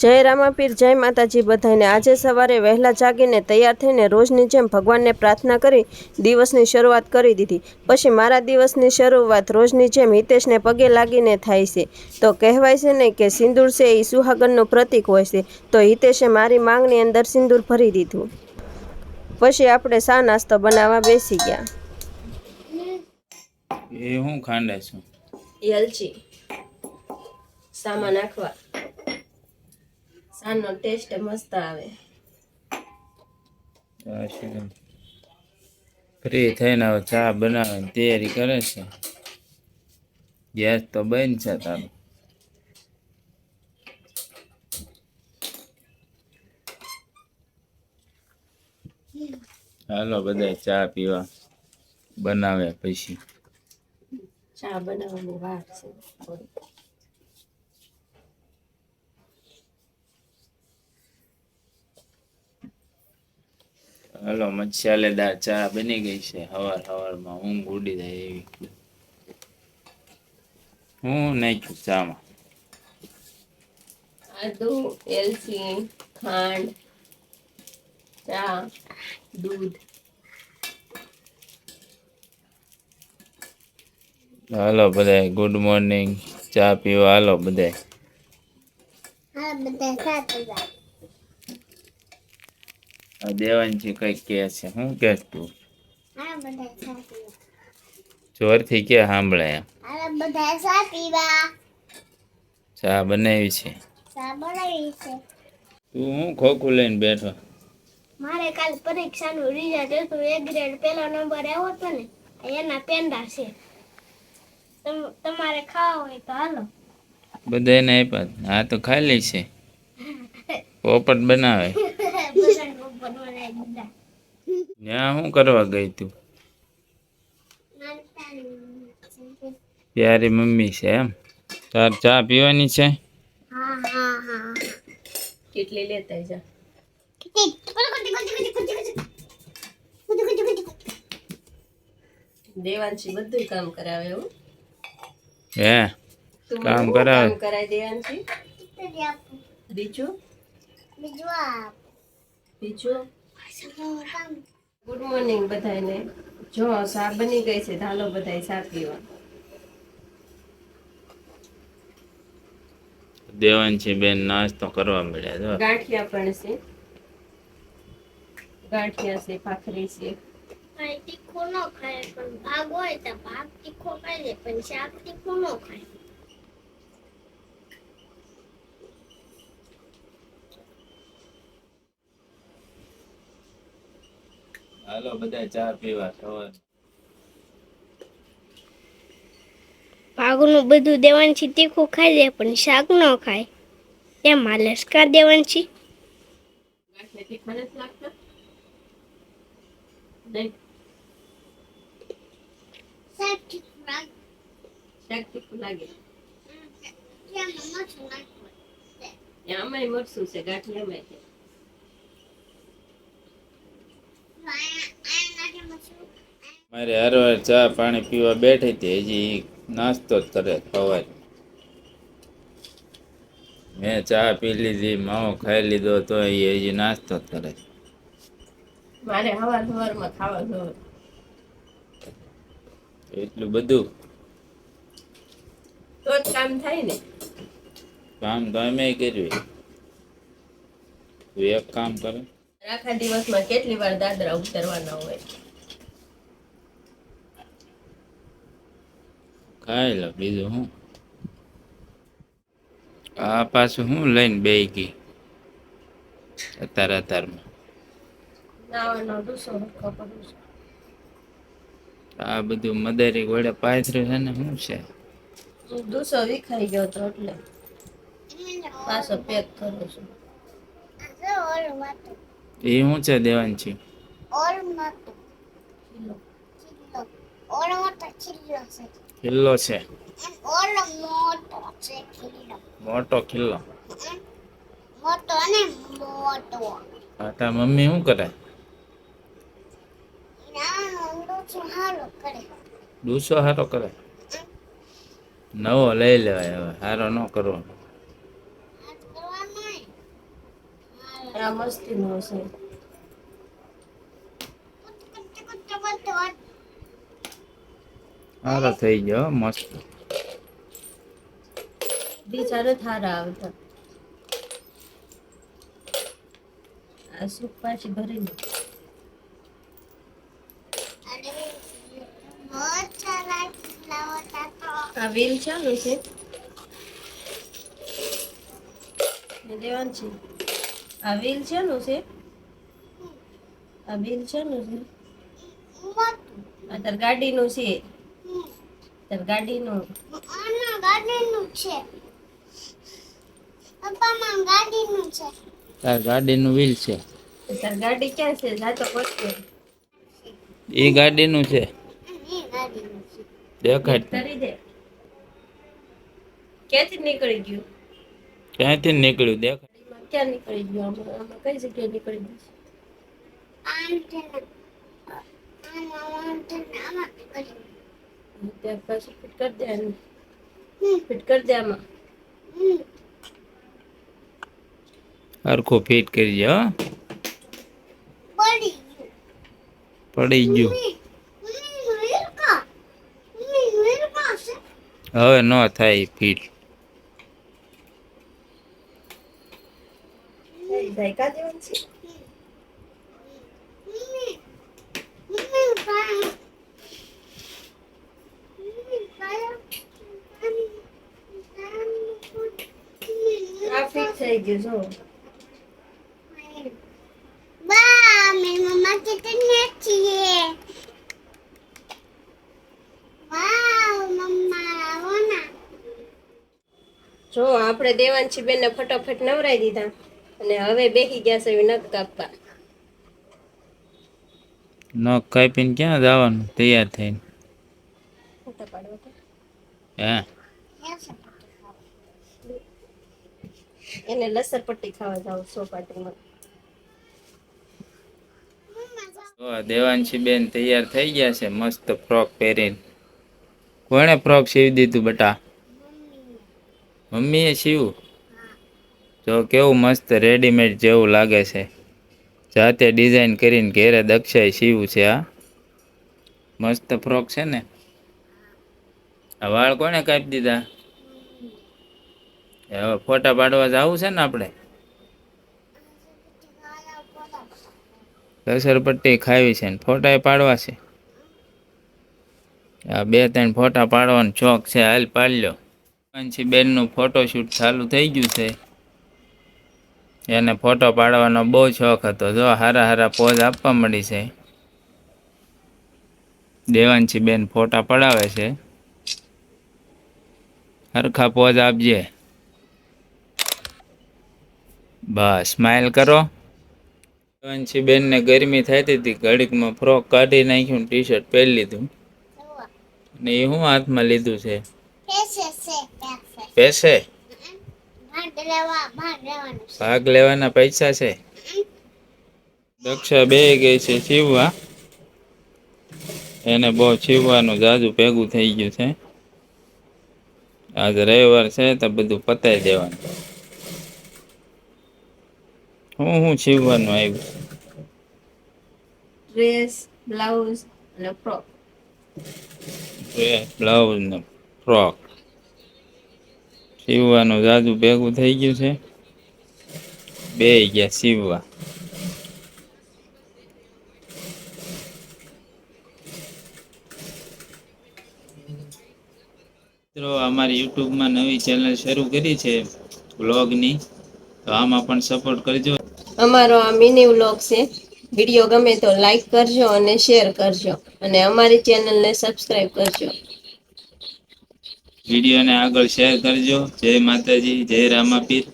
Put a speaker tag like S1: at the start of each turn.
S1: જય રામાપીર જય માતાજી બધાને. આજે સવારે વહેલા જાગીને તૈયાર થઈને રોજની જેમ ભગવાનને પ્રાર્થના કરી દિવસની શરૂઆત કરી દીધી. પછી મારા દિવસની શરૂઆત રોજની જેમ હિતેશને પગે લાગીને થાય છે. તો કહેવાય છે ને કે સિંદૂર છે એ સુહાગનનું પ્રતીક હોય છે. તો હિતેશે મારી માંગની અંદર સિંદૂર ભરી દીધું. પછી આપણે સા નાસ્તો બનાવવા બેસી ગયા.
S2: એ હું ખાંડે છું.
S1: એલચી સામાન નાખવા. સાનો ટેસ્ટ મસ્ત આવે.
S2: ફ્રી થઈને હવે ચા બનાવવાની તૈયારી કરે છે. ગેસ તો બંધ છે તારું. હાલો બધા ચા પીવા બનાવે પછી.
S1: ચા બનાવવાની વાત છે.
S2: હાલો મસાલેદાર ચા બની ગઈ છે. હવાર હવારમાં ઊંઘ ઉડી જાય એવી. હું નાખ્યું ચામાં?
S1: આદુ એલચી ખાંડ ચા દૂધ.
S2: હાલો બધાય ગુડ મોર્નિંગ ચા પીવા હાલો બધાય. આ દેવાનજી કંઈક કે છે. હું કે તું? જોરથી કે સાંભળે એમ? ચા બનાવી છે? તું હું ખોખું લઈને બેઠો?
S3: મારે કાલ પરીક્ષાનું રિઝલ્ટ હતું. એ ગ્રેડ પહેલો નંબર આવ્યો હતો ને એના પેંડા છે. તમ- તમારે ખાવા હોય તો હાલો.
S2: બધાને આપ્યા હા તો ખાલી છે. પોપટ બનાવે. ત્યાં શું કરવા ગઈ તું? પ્યારી મમ્મી છે એમ. તાર ચા પીવાની છે?
S3: હા હા હા
S1: કેટલી લેતા જા. દેવાંશી બધું કામ કરાવે એવું?
S2: હે કામ કરાવે.
S1: કામ કરાય દેવાંશી? બીજું
S3: બીજું આપ.
S1: બીજું? ગુડ મોર્નિંગ બધાને જો સા બની ગઈ છે ધાલો બધાય સા પીવા.
S2: દેવાંશી બેન નાસ્તો કરવા મળ્યા જો
S1: ગાંઠિયા પણ છે. ગાંઠિયા છે ભાખરી છે.
S3: કઈ તીખો ન ખાય પણ ભાગ હોય તો ભાગ તીખો ખાઈ લે પણ શાક તીખો ન ખાય.
S2: હાલો બધા ચા પીવા સવાર.
S3: ભાગનું બધું દેવાનથી તીખું ખાઈ લે પણ શાક ન ખાય. એમ હાલે કા
S1: દેવાનું
S3: છે. મરચું
S1: મરસું છે ગાંઠિયામાં છે.
S2: મારે હરવાર ચા પાણી પીવા બેઠી હતી હજી નાસ્તો જ કરે સવાર. મેં ચા પી લીધી માવો ખાઈ લીધો તો એ હજી નાસ્તો જ કરે.
S1: મારે હવાર હવારમાં ખાવા જવું
S2: એટલું બધું?
S1: તો જ કામ થાય ને.
S2: કામ તો અમે કર્યું. તું એક કામ કરે.
S1: આખા દિવસમાં કેટલી વાર દાદરા ઉતરવાના હોય?
S2: ખાઈ લો બીજું હું? આ પાછું હું લઈને બે ગઈ. અત્યારે અત્યારમાં
S1: છું
S2: આ બધું મદારી વડે પાથર્યું છે ને શું છે?
S1: દુસો વિખાઈ ગયો તો એટલે. પાછો પેક કરું છું.
S2: એ શું છે દેવાનજી કિલ્લો છે. મોટો કિલ્લો
S3: મોટો ને મોટો
S2: હા તા મમ્મી શું કરે? ડૂસો હારો કરે? નવો લઈ લેવાય હવે હારો ન કરવો
S1: મસ્તી મસ્તીનો છે.
S2: હારો થઈ ગયો મસ્ત.
S1: બિચારો થારા આવતો. આ સૂપ પાછી
S3: ભરી લો.
S1: આ વ્હીલ ચાલુ છે. દેવાનું છે. આ વ્હીલ ચાલુ છે. આ વ્હીલ ચાલુ છે. આ તાર ગાડીનું છે. તાર ગાડીનું.
S3: આના ગાડીનું છે. પપ્પામાં ગાડીનું છે.
S2: તાર ગાડીનું વ્હીલ છે.
S1: તાર ગાડી ક્યાં છે? જાતો પડશે
S2: એ ગાડીનું છે.
S3: એ ગાડીનું છે.
S2: દેખાડ
S1: કરી દે. ક્યાંથી નીકળી ગયું?
S2: ક્યાંથી નીકળ્યું
S1: દેખ ક્યાં નીકળી ગયું? આમાં આમાં કઈ જગ્યાએ નીકળી ગયું છે?
S3: આંટેના આના આંટેના આમાં કરી
S1: ત્યાં પછી ફિટ કરી દે. ફિટ કરી દે આમાં
S3: હમ
S2: ફિટ કરી દે
S3: પડી ગયું.
S2: હવે ન થાય ફિટ.
S1: જાય કા દેવાનું છે
S3: મમ્મી મમ્મી કાયા મમ્મી કાયા
S1: આ ફિટ થઈ ગયું જો
S3: બા મેં મમ્મા કિતને છીએ વાવ મમ્મા આવો ના
S1: જો આપણે દેવાંશી બેનને ફટાફટ નવરાઈ દીધા. અને હવે બેસી ગયા છે નખ કાપવા.
S2: નખ કાપીને ક્યાં જવાનું? તૈયાર થઈને.
S1: ફોટા પાડવા તો.
S2: હે.
S1: એને લસરપટ્ટી ખાવા જાવ સોપાટીમાં.
S2: દેવાંશી બેન તૈયાર થઈ ગયા છે, મસ્ત ફ્રોક પહેરીને. કોણે ફ્રોક સીવી દીધું બટા? મમ્મીએ સીવું? જો કેવું મસ્ત રેડીમેડ જેવું લાગે છે. જાતે ડિઝાઇન કરીને ઘેરે દક્ષાએ સીવું છે આ મસ્ત ફ્રોક છે ને? આ વાળ કોને કાપી દીધા? હવે ફોટા પાડવા જવું છે ને આપણે? કસરપટ્ટી ખાવી છે ને ફોટા પાડવા છે. આ બે ત્રણ ફોટા પાડવાનો શોખ છે, હાલ પાડ્યો. પછી બેનનું ફોટોશૂટ ચાલુ થઈ ગયું છે. એને ફોટો પાડવાનો બહુ શોખ હતો. જો હારા હારા પોઝ આપવા મળી છે. દેવાંશી બેન ફોટા પડાવે છે. હરખા પોઝ આપજે. બસ સ્માઇલ કરો. પંછી બેનને ગરમી થતી હતી ઘડીકમાં ફ્રોક કાઢી નાખ્યું ટી શર્ટ પહેરી લીધું. ને એ શું હાથમાં લીધું છે?
S3: પેસે ભાગ લેવા ભાગ લેવાનું
S2: પૈસા છે? દક્ષા બે ગઈ છે સીવવા એને બહુ શીવવાનું જાજુ ભેગું થઈ ગયું છે. આજ રવિવાર છે તો બધું પતાવી દેવાનું. હું હું સીવવાનું આવ્યું?
S1: ડ્રેસ બ્લાઉઝ અને ફ્રોક
S2: ડ્રેસ બ્લાઉઝ ને ફ્રોક સીવવાનું જાજુ ભેગું થઈ ગયું છે? બે ગયા સીવવા મિત્રો અમારી યુટ્યુબમાં નવી ચેનલ શરૂ કરી છે વ્લોગની તો આમાં પણ સપોર્ટ કરજો.
S1: અમારો આ મિની વ્લોગ છે. વીડિયો ગમે તો લાઈક કરજો અને શેર કરજો. અને અમારી ચેનલને સબસ્ક્રાઈબ કરજો.
S2: વિડીયોને આગળ શેર કરજો. જય માતાજી, જય રામાપીર.